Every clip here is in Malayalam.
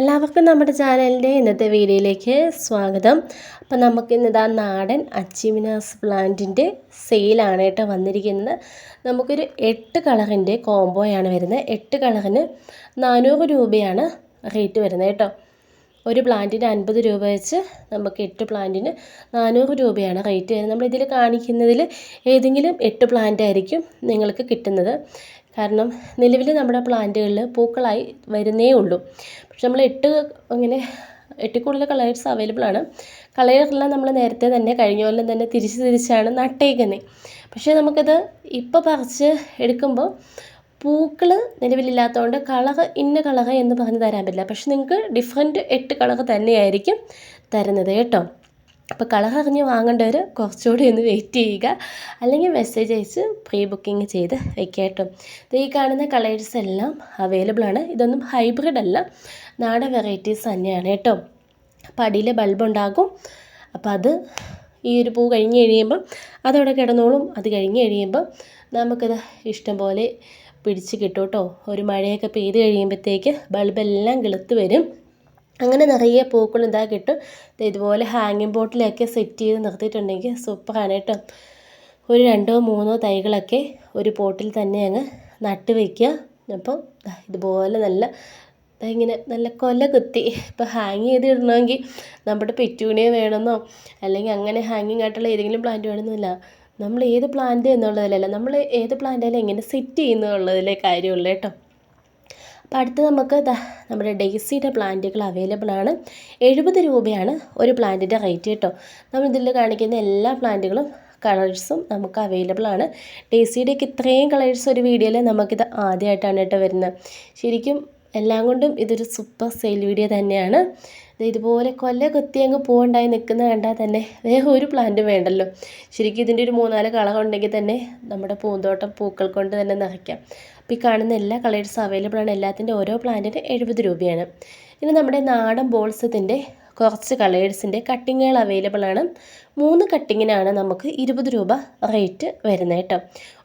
എല്ലാവർക്കും നമ്മുടെ ചാനലിന്റെ ഇന്നത്തെ വീഡിയോയിലേക്ക് സ്വാഗതം. അപ്പം നമുക്ക് ഇന്നിതാ നാടൻ അച്ചിമിനാസ് പ്ലാന്റിന്റെ സെയിലാണ് കേട്ടോ വന്നിരിക്കുന്നത്. നമുക്കൊരു എട്ട് കളറിന്റെ കോംബോയാണ് വരുന്നത്. എട്ട് കളറിന് നാനൂറ് രൂപയാണ് റേറ്റ് വരുന്നത് കേട്ടോ. ഒരു പ്ലാന്റിന് അൻപത് രൂപ വെച്ച് നമുക്ക് എട്ട് പ്ലാന്റിന് നാനൂറ് രൂപയാണ് റേറ്റ് വരുന്നത്. നമ്മളിതിൽ കാണിക്കുന്നതിൽ ഏതെങ്കിലും എട്ട് പ്ലാന്റ് ആയിരിക്കും നിങ്ങൾക്ക് കിട്ടുന്നത്. കാരണം നിലവിൽ നമ്മുടെ പ്ലാന്റുകളിൽ പൂക്കളായി വരുന്നേ ഉള്ളൂ. പക്ഷെ നമ്മൾ എട്ട് അങ്ങനെ എട്ടിൽ കൂടുതൽ കളേഴ്സ് അവൈലബിൾ ആണ്. കളേഴ്സെല്ലാം നമ്മൾ നേരത്തെ തന്നെ കഴിഞ്ഞ കൊല്ലം തന്നെ തിരിച്ച് തിരിച്ചാണ് നട്ടേക്കുന്നത് പക്ഷേ നമുക്കത് ഇപ്പോൾ പറിച്ച് എടുക്കുമ്പോൾ പൂക്കൾ നിലവിലില്ലാത്തതുകൊണ്ട് കളറ് ഇന്ന കളർ എന്ന് പറഞ്ഞ് തരാൻ പറ്റില്ല. പക്ഷെ നിങ്ങൾക്ക് ഡിഫറെന്റ് എട്ട് കളർ തന്നെയായിരിക്കും തരുന്നത് കേട്ടോ. അപ്പോൾ കളർ അറിഞ്ഞ് വാങ്ങേണ്ടവർ കുറച്ചുകൂടി ഒന്ന് വെയിറ്റ് ചെയ്യുക. അല്ലെങ്കിൽ മെസ്സേജ് അയച്ച് പ്രീ ബുക്കിംഗ് ചെയ്ത് വയ്ക്കുക കേട്ടോ. ഈ കാണുന്ന കളേഴ്സ് എല്ലാം അവൈലബിൾ ആണ്. ഇതൊന്നും ഹൈബ്രിഡ് അല്ല. നാടൻ വെറൈറ്റീസ് തന്നെയാണ് കേട്ടോ. അപ്പോൾ അടിയിൽ ബൾബ് ഉണ്ടാകും. അപ്പോൾ അത് ഈ ഒരു പൂ കഴിഞ്ഞ് കഴിയുമ്പം അതവിടെ കിടന്നോളും. അത് കഴിഞ്ഞ് കഴിയുമ്പം നമുക്കത് ഇഷ്ടം പോലെ പിടിച്ച് കിട്ടും കേട്ടോ. ഒരു മഴയൊക്കെ പെയ്ത് കഴിയുമ്പോഴത്തേക്ക് ബൾബെല്ലാം കിളുത്ത് വരും. അങ്ങനെ നിറയെ പൂക്കൾ ഇതാ കിട്ടും. ഇതുപോലെ ഹാങ്ങിങ് ബോട്ടിലൊക്കെ സെറ്റ് ചെയ്ത് നിർത്തിയിട്ടുണ്ടെങ്കിൽ സൂപ്പറാണ് കേട്ടോ. ഒരു രണ്ടോ മൂന്നോ തൈകളൊക്കെ ഒരു പോട്ടിൽ തന്നെ അങ്ങ് നട്ട് വയ്ക്കുക അപ്പം ഇതുപോലെ നല്ല ഇങ്ങനെ നല്ല കൊല കുത്തി. ഇപ്പോൾ ഹാങ് ചെയ്ത് ഇടണമെങ്കിൽ നമ്മുടെ പെറ്റൂണിയെ വേണമെന്നോ അല്ലെങ്കിൽ അങ്ങനെ ഹാങ്ങിങ് ആയിട്ടുള്ള ഏതെങ്കിലും പ്ലാന്റ് വേണമെന്നില്ല. നമ്മൾ ഏത് പ്ലാന്റ് എന്നുള്ളതിലല്ല നമ്മൾ ഏത് പ്ലാന്റായാലും എങ്ങനെ സെറ്റ് ചെയ്യുന്നുള്ളതിലേ കാര്യമുള്ളൂ കേട്ടോ. അപ്പോൾ അടുത്ത് നമുക്ക് നമ്മുടെ ഡെയ്സിയുടെ പ്ലാന്റുകൾ അവൈലബിൾ ആണ്. എഴുപത് രൂപയാണ് ഒരു പ്ലാന്റിന്റെ റേറ്റ് കേട്ടോ. നമ്മൾ ഇതിൽ കാണിക്കുന്ന എല്ലാ പ്ലാന്റുകളും കളേഴ്സും നമുക്ക് അവൈലബിൾ ആണ്. ഡെയ്സിയുടെയൊക്കെ ഇത്രയും കളേഴ്സ് ഒരു വീഡിയോയിൽ നമുക്കിത് ആദ്യമായിട്ടാണ് കേട്ടോ വരുന്നത്. ശരിക്കും എല്ലാം കൊണ്ടും ഇതൊരു സൂപ്പർ സെയിൽ വീഡിയോ തന്നെയാണ്. ഇതുപോലെ കൊല്ല കുത്തി അങ്ങ് പൂവുണ്ടായി നിൽക്കുന്ന കണ്ടാൽ തന്നെ വേറെ ഒരു പ്ലാന്റ് വേണ്ടല്ലോ. ശരിക്കും ഇതിന്റെ ഒരു മൂന്നാൽ കളർ ഉണ്ടെങ്കിൽ തന്നെ നമ്മുടെ പൂന്തോട്ടം പൂക്കൾ കൊണ്ട് തന്നെ നിറയ്ക്കാം. അപ്പോൾ ഈ കാണുന്ന എല്ലാ കളേഴ്സും അവൈലബിൾ ആണ്. എല്ലാത്തിന്റെ ഓരോ പ്ലാന്റിന് എഴുപത് രൂപയാണ്. ഇനി നമ്മുടെ നാടൻ ബോൾസത്തിന്റെ കുറച്ച് കളേഴ്സിന്റെ കട്ടിങ്ങുകൾ അവൈലബിൾ ആണ്. മൂന്ന് കട്ടിങ്ങിനാണ് നമുക്ക് ഇരുപത് രൂപ റേറ്റ് വരുന്നത് കേട്ടോ.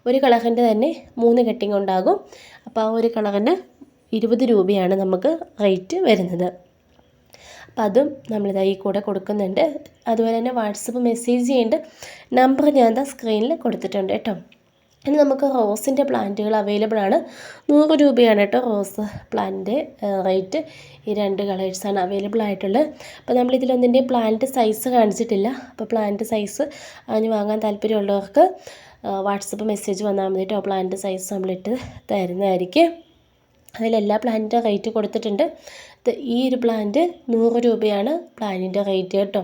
ഒരു കളറിന്റെ തന്നെ മൂന്ന് കട്ടിങ് ഉണ്ടാകും. അപ്പോൾ ആ ഒരു കളറിന് ഇരുപത് രൂപയാണ് നമുക്ക് റേറ്റ് വരുന്നത്. അപ്പം അതും നമ്മളിതാ ഈ കൂടെ കൊടുക്കുന്നുണ്ട്. അതുപോലെ തന്നെ വാട്സപ്പ് മെസ്സേജ് ചെയ്യേണ്ട നമ്പർ ഞാൻ ദാ സ്ക്രീനിൽ കൊടുത്തിട്ടുണ്ട് കേട്ടോ. ഇനി നമുക്ക് റോസിന്റെ പ്ലാന്റുകൾ അവൈലബിൾ ആണ്. നൂറ് രൂപയാണ് കേട്ടോ റോസ് പ്ലാന്റിന്റെ റേറ്റ്. ഈ രണ്ട് കളേഴ്സാണ് അവൈലബിൾ ആയിട്ടുള്ളത്. അപ്പോൾ നമ്മൾ ഇതിലൊന്നിന്റെ പ്ലാന്റ് സൈസ് കാണിച്ചിട്ടില്ല. അപ്പോൾ പ്ലാന്റ് സൈസ് അതിന് വാങ്ങാൻ താല്പര്യമുള്ളവർക്ക് വാട്സപ്പ് മെസ്സേജ് വന്നാൽ മതി കേട്ടോ. പ്ലാന്റ് സൈസ് നമ്മളിട്ട് തരുന്നതായിരിക്കും. അതിലെല്ലാ പ്ലാന്റിന്റെ റേറ്റ് കൊടുത്തിട്ടുണ്ട്. ഈ ഒരു പ്ലാന്റ് നൂറ് രൂപയാണ് പ്ലാന്റിന്റെ റേറ്റ് കേട്ടോ.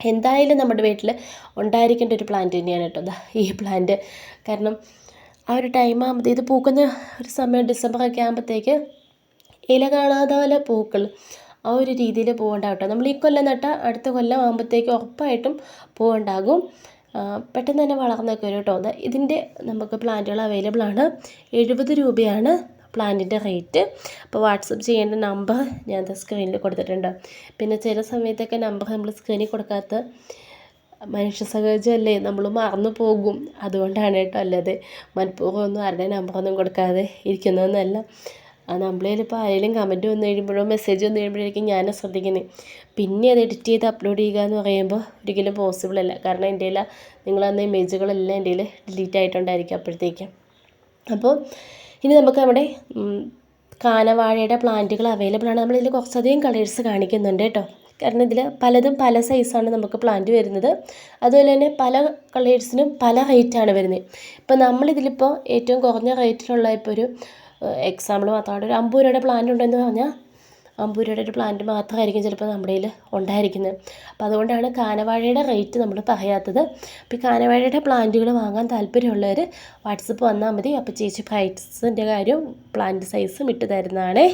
എന്തായാലും നമ്മുടെ വീട്ടിൽ ഉണ്ടായിരിക്കേണ്ട ഒരു പ്ലാന്റ് തന്നെയാണ് കേട്ടോ. ഈ പ്ലാന്റ് കാരണം ആ ഒരു ടൈം ആകുമ്പോൾ ഇത് പൂക്കുന്ന ഒരു സമയം ഡിസംബറൊക്കെ ആകുമ്പോഴത്തേക്ക് ഇല കാണാതെ പോലെ പൂക്കൾ ആ ഒരു രീതിയിൽ പൂവുണ്ടാവും കേട്ടോ നമ്മൾ ഈ കൊല്ലം നട്ട അടുത്ത കൊല്ലം ആകുമ്പോഴത്തേക്ക് ഉറപ്പായിട്ടും പൂവുണ്ടാകും. പെട്ടെന്ന് തന്നെ വളർന്നൊക്കെ വരും കേട്ടോ. ഇതിന്റെ നമുക്ക് പ്ലാന്റുകൾ അവൈലബിൾ ആണ്. എഴുപത് രൂപയാണ്. പ്ലാന്റിന്റെ റേറ്റ്. അപ്പോൾ വാട്സപ്പ് ചെയ്യേണ്ട നമ്പർ ഞാൻ സ്ക്രീനിൽ കൊടുത്തിട്ടുണ്ട്. പിന്നെ ചില സമയത്തൊക്കെ നമ്പർ നമ്മൾ സ്ക്രീനിൽ കൊടുക്കാത്ത മനുഷ്യ സഹജമല്ലേ നമ്മൾ മറന്നു പോകും. അതുകൊണ്ടാണ് കേട്ടോ അല്ലാതെ. മനഃപൂർവം ഒന്നും ആരുടെ നമ്പറൊന്നും കൊടുക്കാതെ ഇരിക്കുന്നതെന്നല്ല. ആ നമ്പറിൽ ഇപ്പോൾ ആരെങ്കിലും കമന്റ് വന്നു കഴിയുമ്പോഴോ മെസ്സേജ് വന്നു കഴിയുമ്പോഴേക്കും ഞാൻ ശ്രദ്ധിക്കുന്നത് പിന്നെ അത് എഡിറ്റ് ചെയ്ത് അപ്ലോഡ് ചെയ്യുക എന്ന് പറയുമ്പോൾ ഒരിക്കലും പോസിബിൾ അല്ല. കാരണം എന്റെ നിങ്ങൾ അന്ന് ഇമേജുകളെല്ലാം എന്റെ ഡിലീറ്റ് ആയിട്ടുണ്ടായിരിക്കും അപ്പോഴത്തേക്കും. അപ്പോൾ ഇനി നമുക്ക് നമ്മുടെ കാനവാഴയുടെ പ്ലാന്റുകൾ അവൈലബിൾ ആണ്. നമ്മളിതിൽ കുറച്ചധികം കളേഴ്സ് കാണിക്കുന്നുണ്ട് കേട്ടോ. കാരണം ഇതിൽ പലതും പല സൈസാണ് നമുക്ക് പ്ലാന്റ് വരുന്നത്. അതുപോലെ തന്നെ പല കളേഴ്സിനും പല റേറ്റാണ് വരുന്നത്. ഇപ്പോൾ നമ്മളിതിലിപ്പോൾ ഏറ്റവും കുറഞ്ഞ റേറ്റിലുള്ള ഇപ്പോൾ ഒരു എക്സാമ്പിൾ മാത്രമാണ്. ഒരു അമ്പത് രൂപയുടെ പ്ലാന്റ് ഉണ്ടെന്ന് പറഞ്ഞാൽ അമ്പത് രൂപയുടെ ഒരു പ്ലാന്റ് മാത്രമായിരിക്കും ചിലപ്പോൾ നമ്മുടെ കയ്യിൽ ഉണ്ടായിരിക്കുന്നത്. അപ്പോൾ അതുകൊണ്ടാണ് കാനവാഴയുടെ റേറ്റ് നമ്മൾ പറയാത്തത്. അപ്പോൾ ഈ കാനവാഴയുടെ പ്ലാന്റുകൾ വാങ്ങാൻ താല്പര്യമുള്ളവർ വാട്സപ്പ് വന്നാൽ മതി. അപ്പോൾ ചേച്ചി പ്രൈസിന്റെ കാര്യവും പ്ലാന്റ് സൈസും ഇട്ട് തരുന്നതാണേ.